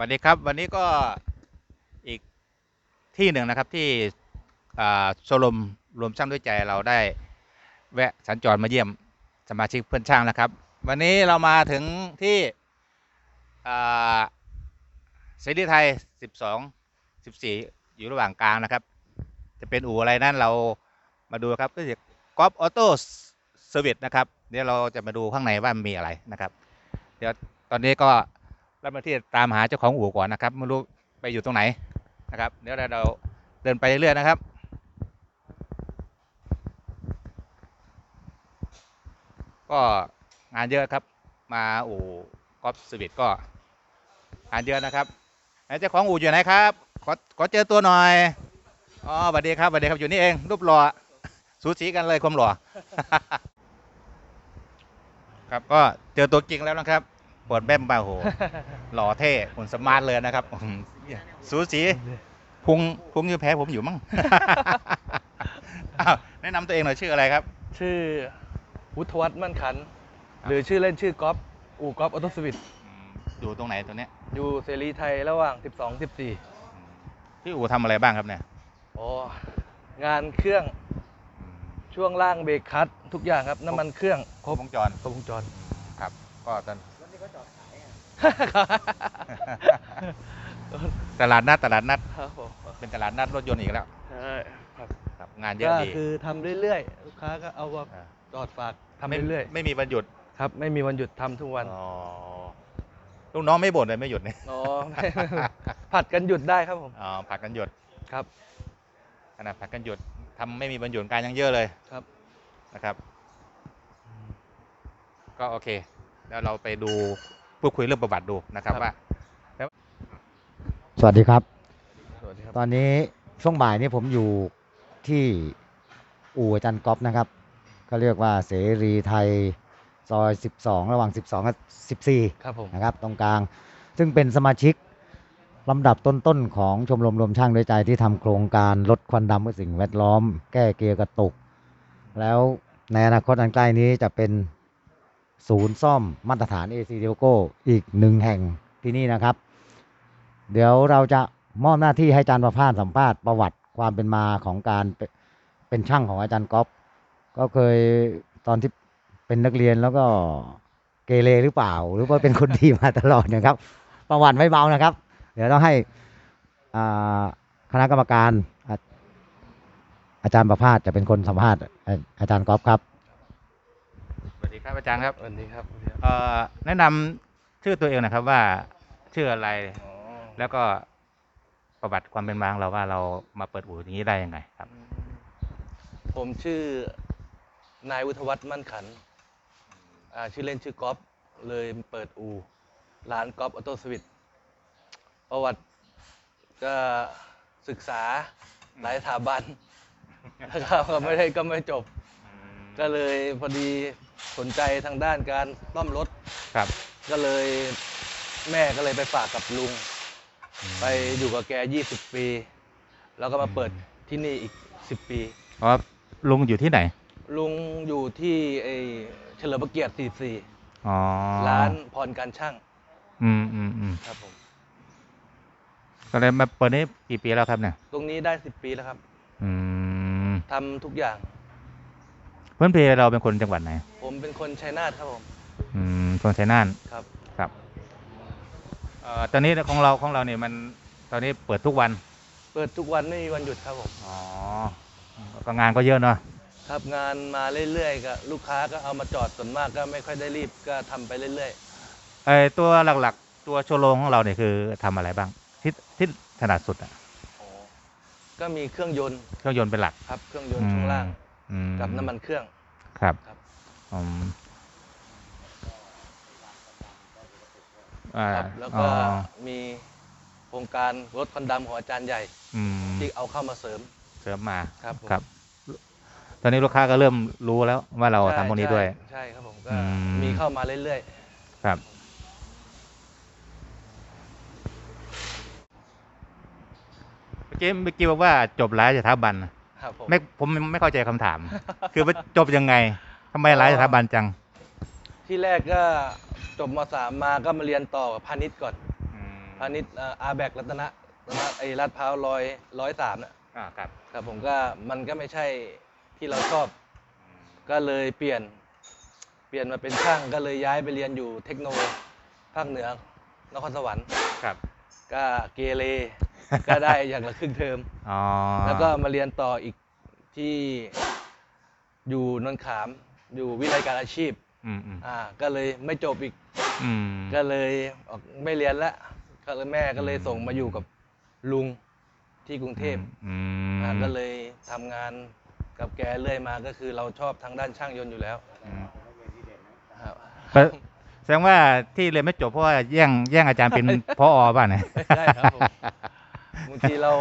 วัสดีครับวันนี้ก็อีกที่หนึ่งนะครับที่โชว์รูมรวมช่างด้วยใจเราได้แวะสัญจรมาเยี่ยมสมาชิกเพื่อนช่างนะครับ วันนี้เรามาถึงที่อ่าเสรีไทย 12 14 อยู่ระหว่างกลางนะครับ จะเป็นอู่อะไรนั่นเรามาดูครับก็จะกอล์ฟออโต้เซอร์วิสนะครับเดี๋ยวเราจะมาดูข้างในว่ามีอะไรนะครับ เดี๋ยวตอนนี้ก็ รับหน้าที่ตามหาเจ้าของอู่ก่อนนะครับไม่รู้ไปอยู่ตรงไหนนะครับ เดี๋ยวเราเดินไปเรื่อยๆนะครับก็งานเยอะครับ มาอู่กอล์ฟสวิตก็งานเยอะนะครับไหนเจ้าของอู่อยู่ไหนครับ ขอขอเจอตัวหน่อยอ๋อสวัสดีครับสวัสดีครับอยู่นี่เอง รูปหล่อสูสีกันเลยความหล่อครับก็เจอตัวจริงแล้วนะครับ ปวดแบ้มบ้าโห หล่อเท่หุ่นสมาร์ทเลยนะครับอื้อหือสูสีพุงพุงอยู่แพ้ผมอยู่มั้ง อ้าวแนะนำตัวเองหน่อยชื่ออะไรครับ ชื่อวุฒิวัฒน์มั่นขัน หรือชื่อเล่นชื่อก๊อฟอู่ก๊อฟออโตสวิตอืมอยู่ตรงไหนตัวเนี้ยอยู่เสรีไทยระหว่าง 12 14พี่อู๋ทำอะไรบ้างครับเนี่ยอ๋องานเครื่องช่วงล่างเบรกคัตทุกอย่างครับ น้ำมันเครื่องครบวงจรครบวงจร ครับ ก็ตอน ตลาดนัดตลาดนัด ครับผมเป็นตลาดนัดรถยนต์อีกแล้วใช่ครับครับงานเยอะก็ดีคือทำเรื่อยๆ ลูกค้าก็เอาว่าาจอดฝากทำไม่เรื่อยไม่มีวันหยุดๆ ครับ ไม่มีวันหยุดทำทุกวัน อ๋อลูกน้องไม่บ่นเลยไม่หยุดเนี่ยอ๋อไม่ผัดกันหยุดได้ครับผม อ๋อผักกันหยุดครับ ขนาดผักกันหยุดทำไม่มีวันหยุดการยังเยอะเลยครับ นะครับ ก็โอเค แล้วเราไปดู พูดคุยเรื่องประวัติดูนะครับครับว่า สวัสดีครับ สวัสดีครับ ตอนนี้ช่วงบ่ายนี้ผมอยู่ที่อู่อาจารย์ก๊อฟนะครับก็เรียกว่าเสรีไทยซอย 12 ระหว่าง 12กับ14 ครับผม นะครับ ตรงกลาง ซึ่งเป็นสมาชิกลำดับต้น ๆ ของชมรมรวมช่างด้วยใจที่ทำโครงการลดควันดำเพื่อสิ่งแวดล้อม แก้เกียร์กระตุก แล้วในอนาคตอันใกล้นี้จะเป็น ศูนย์ซ่อมมาตรฐาน AC d i o g o อีกหนึ่งแห่งที่นี่นะครับ เดี๋ยวเราจะมอบหน้าที่ให้อาจารย์ประภาสสัมภาษณ์ประวัติความเป็นมาของการเป็นปนช่างของอาจารย์ก๊อฟก็เคยตอนที่เป็นนักเรียนแล้วก็เกเรหรือเปล่า หรือว่าเป็นคนดีมาตลอดนะครับ ประวัติไม่เบานะครับ เดี๋ยวต้องให้อาคณะกรรมการอาจารย์ประภาสจะเป็นคนสัมภาษณ์อาจารย์ก๊อฟครับ ครับอาจารย์ครับสวัสดีครับเอ่อแนะนำชื่อตัวเองหนะครับว่าชื่ออะไรอ๋อแล้วก็ประวัติความเป็นมาของเราว่าเรามาเปิดอู่อย่างนี้ได้ยังไงครับ ผมชื่อนายวุฒิวัฒน์มั่นขันอ่าชื่อเล่นชื่อก๊อฟเลยเปิดอู่ร้านก๊อฟออโต้สวิตประวัติก็ศึกษาหลายสถาบันนะครับก็ไม่ได้ก็ไม่จบ ก็เลยพอดี สนใจทางด้านการต้อมรถ ครับ ก็เลยแม่ก็เลยไปฝากกับลุง ไปอยู่กับแก 20 ปี แล้วก็มาเปิดที่นี่อีก 10 ปีเพราะลุงอยู่ที่ไหน ลุงอยู่ที่ไอเฉลิมพระเกียรติ อ๋อ44 ร้านพรการช่างอืมอืมอืมครับผม ก็เลยมาเปิดนี้กี่ปีแล้วครับเนี่ย ตรงนี้ได้ 10 ปีแล้วครับอืมทำทุกอย่างเพื่อนเพเราเป็นคนจังหวัดไหน ผมเป็นคนชัยนาทครับผมอืมคนชัยนาทครับ ครับเอ่อตอนนี้ของเราของเราเนี่ยมันตอนนี้เปิดทุกวัน เปิดทุกวันไม่มีวันหยุดครับผมอ๋อก็งานก็เยอะเนาะ ครับงานมาเรื่อยๆก็ลูกค้าก็เอามาจอดส่วนมากก็ไม่ค่อยได้รีบก็ทำไปเรื่อยไอตัวหลักๆ ตัวโชว์โรงของเราเนี่ยคือทำอะไรบ้างที่ที่ถนัดสุดอะๆก็มีเครื่องยนต์เครื่องยนต์เป็นหลักครับเครื่องยนต์ช่วงล่างอืมกับน้ำมันเครื่อง ครับ ครับอืมอ่า ครับแล้วอ๋ก็อมีโครงการรถควันดำของอาจารย์ใหญ่อืมที่เอาเข้ามาเสริมเสริมมาครับผมครับ ตอนนี้ลูกค้าก็เริ่มรู้แล้วว่าเราใช่ทำพวกนี้ด้วย ใช่ใช่ครับผมก็อืมมีเข้ามาเรื่อยครับเมื่อกี้เมื่อกี้บอกว่าจบหลายสถาบันๆครับผมไม่ผมไม่เข้าใจคำถาม คือว่าจบยังไงทำไมหลายสถาบันจัง ที่แรกก็จบมสามมาก็มาเรียนต่อกับพาณิชย์ก่อนอืมพาณิชย์อาแบกรัตนะรัตนะไอ้ลาดพร้าวร้อยร้อยสามนะอ่าครับครับผมก็มันก็ไม่ใช่ที่เราชอบ ก็เลยเปลี่ยน เปลี่ยนมาเป็นช่างก็เลยย้ายไปเรียนอยู่เทคโนภาคเหนือนครสวรรค์ครับ ก็เกเรก็ได้อย่างละครึ่งเทอมอ๋อแล้วก็มาเรียนต่ออีกที่อยู่นนท์ขาม อยู่วิทยาลัยการอาชีพอืมอืมอ่าก็เลยไม่จบอีก อืมก็เลยออกไม่เรียนละก็เลยแม่ก็เลยส่งมาอยู่กับลุงที่กรุงเทพอืมอ่าก็เลยทำงานกับแกเรื่อยมาก็คือเราชอบทางด้านช่างยนต์อยู่แล้วอืมครับ แสดงว่าที่เรียนไม่จบเพราะว่าแย่งแย่งอาจารย์เป็น พอป่ะเนี่ย ใช่ครับผมบางทีเรา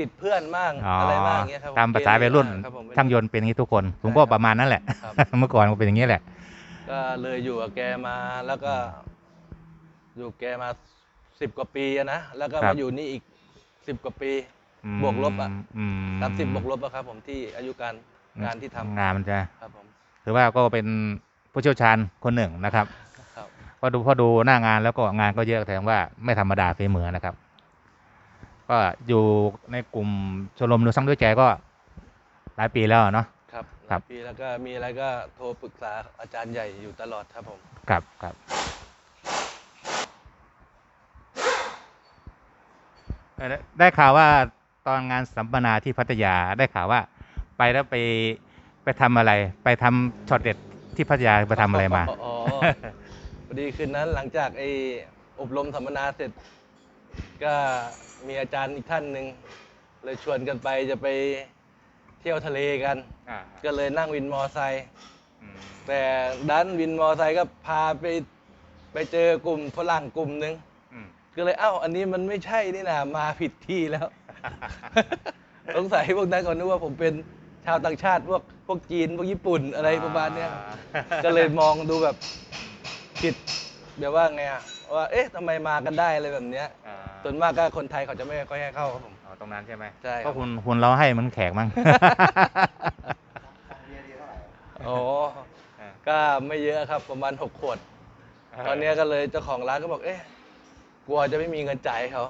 ติดเพื่อนบ้างอ๋อออะไรบ้างเงี้ยครับผตามภาษาวัยรุ่นครับผม ช่างยนต์เป็นอย่างนี้ทุกคน ผมก็ใช่ครับประมาณนั้นแหละ ครับ เมื่อก่อนก็เป็นอย่างนี้แหละ ก็เลยอยู่กับแกมาแล้วก็ อยู่แกมาสิบกว่าปีอะนะแล้วก็ครัมาบ อยู่นี่อีกสิบกว่าปี อืมบวกลบอะอืมสามสิบบวกลบอะครับ ผมที่อายุการงานที่ทำงานมันจะครับผมถือว่าก็เป็นผู้เชี่ยวชาญคนหนึ่งนะครับ ครับพอดูพอดูหน้างานแล้วก็งานก็เยอะแสดงว่าไม่ธรรมดาฝีมือนะครับ ก็อยู่ในกลุ่มชมรมดูสร้างด้วยใจก็หลายปีแล้วเนาะ ครับครับหลายปีแล้วก็มีอะไรก็โทรปรึกษาอาจารย์ใหญ่อยู่ตลอดครับผม ครับครับเอ่อได้ได้ข่าวว่าตอนงานสัมมนาที่พัทยาได้ข่าวว่า ไปแล้วไปไปทำอะไร ไปทำช็อตเด็ดที่พัทยาไปทำอะไรมา อ๋อพอดีคืนนั้นหลังจากไอ้อบรมสัมมนาเสร็จ ก็ มีอาจารย์อีกท่านหนึ่งเลยชวนกันไปจะไปเที่ยวทะเลกันก็เลยนั่งวินมอไซค์แต่ดันวินมอไซค์ก็พาไปไปเจอกลุ่มฝรั่งกลุ่มหนึ่งก็เลยเอ้าอันนี้มันไม่ใช่นี่นะมาผิดที่แล้ว สงสัยพวกนั้นก็นึกว่าผมเป็นชาวต่างชาติพวกพวกจีนพวกญี่ปุ่นอะไรประมาณเนี้ยก็เลยมองดูแบบผิดแบบว่าไงอะว่าเอ๊ะทำไมมากันได้อะไรแบบเนี้ย ส่วนมากก็คนไทยเขาจะไม่ค่อยให้เข้าครับผม อ๋อตรงนั้นใช่ไหมใช่ครับ ก็คุณคุณเราให้มันแขกมั้งอ๋อก็ไม่เยอะครับประมาณหกขวด ตอนเนี้ยก็เลยเจ้าของร้านก็บอกเอ๊ะกลัวจะไม่มีเงินจ่ายให้เขา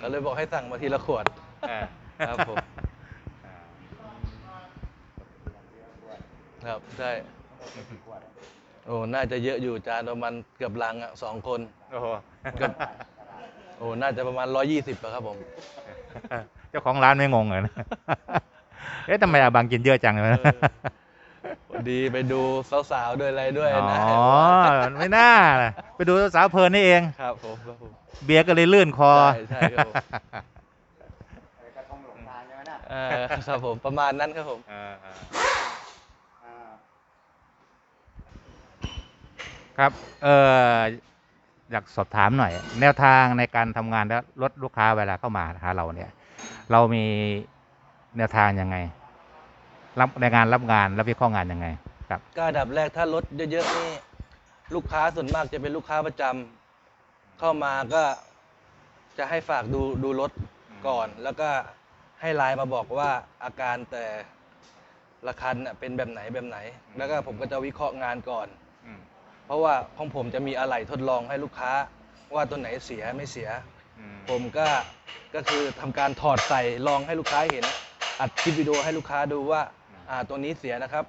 ก็เลยบอกให้สั่งมาทีละขวดครับผมครับใช่โอ้น่าจะเยอะอยู่จานประมาณเกือบลังอะสองคนโอ้โห เกือบ โอ้น่าจะประมาณร้อยี่สิบครับผม เจ้าของร้านไม่งงเหรอนะเอ๊ะทำไมอาบังกินเยอะจังเลยเออพอดีไปดูสาวๆด้วยอะไรด้วยอ๋อนะไม่น่าล่ะไปดูสาวเพลินนี่เองครับผมครับผมเบียร์ก็เลยลื่นคอ ใช่ใช่ครับผมเออครับผมประมาณนั้นครับผมครับ เออ อยากสอบถามหน่อย แนวทางในการทำงานแล้วลดลูกค้าเวลาเข้ามาหาเราเนี่ย เรามีแนวทางยังไง รับในงานรับงานรับวิเคราะห์งานยังไง ครับก็อันดับแรกถ้ารถเยอะๆนี่ลูกค้าส่วนมากจะเป็นลูกค้าประจำเข้ามาก็จะให้ฝากดูดูรถก่อน แล้วก็ให้ไลน์มาบอกว่าอาการแต่ละคันเป็นแบบไหนแบบไหน แล้วก็ผมก็จะวิเคราะห์งานก่อน เพราะว่าของผมจะมีอะไหล่ทดลองให้ลูกค้า ว่าตัวไหนเสียไม่เสียผมก็ก็คือทำการถอดใส่ลองให้ลูกค้าเห็น อัดคลิปวิดีโอให้ลูกค้าดูว่าอ่าตัวนี้เสียนะครับ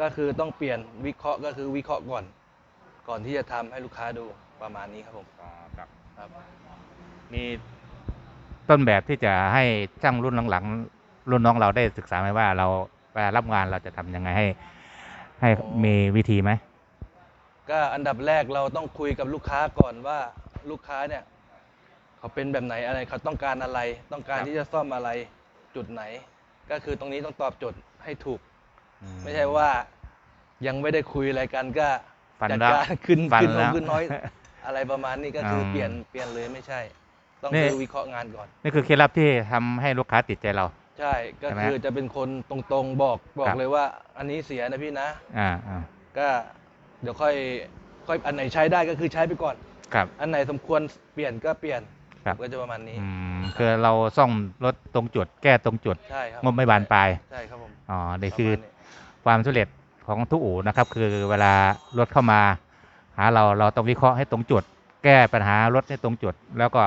ก็คือต้องเปลี่ยนวิเคราะห์ก็คือวิเคราะห์ก่อน ก่อนที่จะทำให้ลูกค้าดูประมาณนี้ครับผมครับ มีต้นแบบที่จะให้ช่างรุ่นหลังๆรุ่นน้องเราได้ศึกษาไหมว่าเราเวลารับงานเราจะทำยังไงให้ ให้อ๋อ มีวิธีไหม ก็อันดับแรกเราต้องคุยกับลูกค้าก่อนว่าลูกค้าเนี่ยเขาเป็นแบบไหนอะไรเขาต้องการอะไร ต้องการครับที่จะซ่อมอะไรจุดไหน ก็คือตรงนี้ต้องตอบโจทย์ให้ถูกอืไม่ใช่ว่ายังไม่ได้คุยอะไรกันก็ฟันจัดแล้วการขึ้นฟันขึ้นลแล้งวขึ้นน้อย อะไรประมาณนี้ก็คืออมเปลี่ยนเปลี่ยนเลยไม่ใช่ ต้องนี่ดูวิเคราะห์งานก่อน นี่คือเคล็ดลับที่ทำให้ลูกค้าติดใจเรา ใช่ก็ใช่ไหมคือจะเป็นคนตรงๆบอกบอครักบเลยว่า อันนี้เสียนะพี่นะ อ่าอ่าก็ เดี๋ยวค่อยค่อยอันไหนใช้ได้ก็คือใช้ไปก่อน ครับ อันไหนสมควรเปลี่ยนก็เปลี่ยนครับ ก็จะประมาณนี้ อืมคือเราซ่อมรถตรงจุด แก้ตรงจุดใช่ครับงบไม่บานปลายใช่ครับผมอ๋อนี่คือ ประมาณนี้ความสำเร็จของทุกอู่นะครับ คือเวลารถเข้ามา หาเราเราต้องวิเคราะห์ให้ตรงจุด แก้ปัญหารถให้ตรงจุด แล้วก็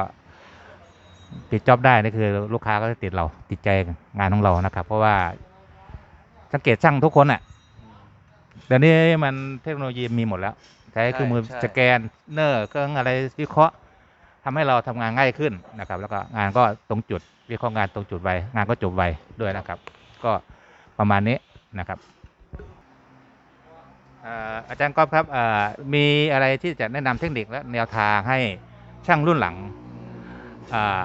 ปิดจ็อบได้นี่คือ ลูกค้าก็จะติดเราติดใจงานของเรานะครับ เพราะว่าสังเกตช่างทุกคนอะ เดี๋ยวนี้มันเทคโนโลยีมีหมดแล้ว ใช้เครื่องมือใช่ สแกนเนอร์เครื่องอะไรวิเคราะห์ทำให้เราทำงานง่ายขึ้นนะครับ แล้วก็งานก็ตรงจุดวิเคราะห์งานตรงจุดไวงานก็จบไวด้วยนะครับ ก็ประมาณนี้นะครับเอ่ออาจารย์ก๊อฟครับเอ่อมีอะไรที่จะแนะนำเทคนิคและแนวทางให้ช่างรุ่นหลังอ่า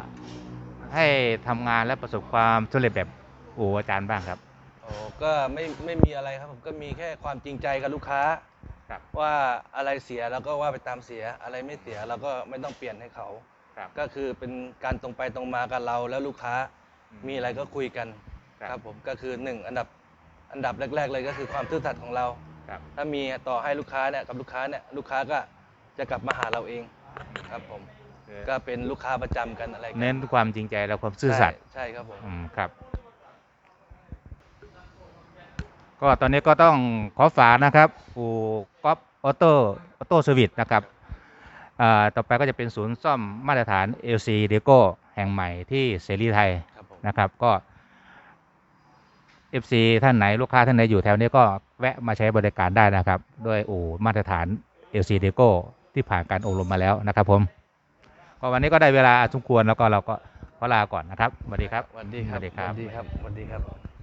ให้ทำงานและประสบความสำเร็จแบบโอ้อาจารย์บ้างครับ โอ้ก็ไม่ไม่มีอะไรครับผมก็มีแค่ความจริงใจกับลูกค้า ครับ ว่าอะไรเสียเราก็ว่าไปตามเสียอะไรไม่เสียเราก็ไม่ต้องเปลี่ยนให้เขา ครับ ก็คือเป็นการตรงไปตรงมากับเราแล้วลูกค้ามีอะไรก็คุยกันครับครับ ผมก็คือหนึ่งอันดับอันดับแรก ๆ เลยก็คือความซื่อสัตย์ของเรา ครับถ้ามีต่อให้ลูกค้าเนี่ยกับลูกค้าเนี่ยลูกค้าก็จะกลับมาหาเราเองครับผมก็เป็นลูกค้าประจำกันอะไรกัเน้นความจริงใจและความซื่อสัตย์ใช่ใช่ครับผมอืมครับ ก็ตอนนี้ก็ต้องขอฝากนะครับอู่ก๊อฟออโต้ออโต้สวิตนะครับอ่าต่อไปก็จะเป็นศูนย์ซ่อมมาตรฐาน LC d e c o แห่งใหม่ที่เสรีไทยครับผมนะครับก็ FC ท่านไหนลูกค้าท่านไหนอยู่แถวนี้ก็แวะมาใช้บริการได้นะครับด้วยอู่มาตรฐาน LC d e c o ที่ผ่านการอบรมมาแล้วนะครับผมก็วันนี้ก็ได้เวลาสมควรแล้วก็เราก็ขอลาก่อนนะครับสวัสดีครับสวัสดีครับสวัสดีครับสวัสดีครับสวัสดีครับ